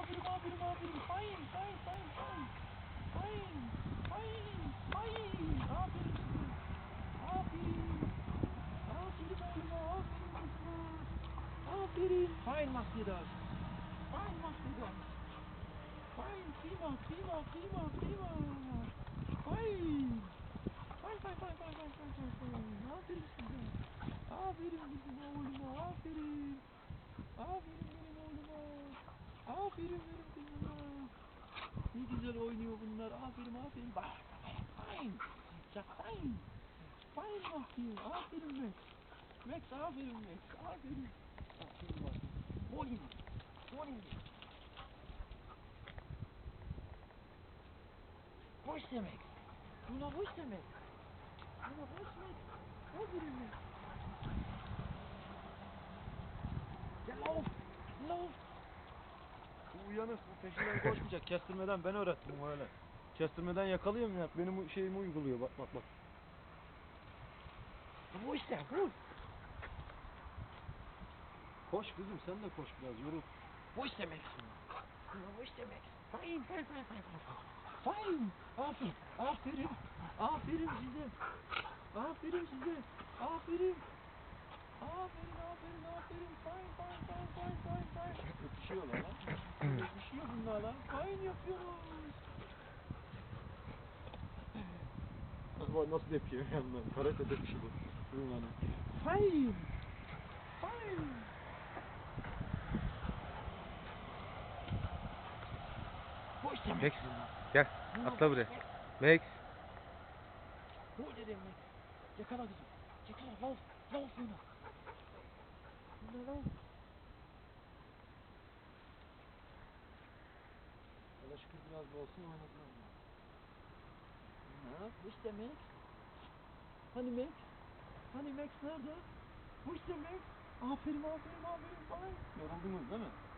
aferin aferin aferin. Fine fine fine fine. Fine fine fine. Aferin size. Aferin. Aferin oğluma aferin kızıma. Aferin. Fine Mahdidas. Fine Mahdidas. Fine prima prima prima prima. Fine. Fine fine fine fine fine fine fine fine. Aferin size. Aferin bizim oğluma aferin. Aferin benim oğluma. Aferin benim kızıma. Ne güzel oynuyor bunlar. Aferin aferin. Bak. Fine. Fine. Fine Mahdi. Aferin Max. Max aferin Max. Aferin. Aferin Mahdi. Bowling. Bowling. Hoş demek. Buna hoş demek. Buna hoş demek. Aferin Max. Lauf. Lauf. Bu peşinden koşmayacak. Kestirmeden ben öğrettim öyle. Kestirmeden yakalıyorum ya. Benim şeyimi uyguluyor. Bak bak bak. Bu işte bu. Koş kızım sen de koş biraz yorul. Bu işte Max. Bu işte Max. Fine fine fine fine fine. Aferin. Aferin. Aferin size. Aferin size. Aferin. Aferin aferin aferin. Fine fine fine fine. Bak nasıl yapıyor yanından. Karate öpüşü bu. Bunların. Fine. Fine. Bu işte Max. Max gel Buna atla bu buraya. işte. Max Bu dedim Max. Yakala kızım. Yakala lav. Lav buna. Buna lav. Biraz olsun oynadılar. Ha, bu işte Max. Hani Max? Hani Max nerede? Bu işte Max. Aferin aferin aferin. Fine. Yoruldunuz değil mi?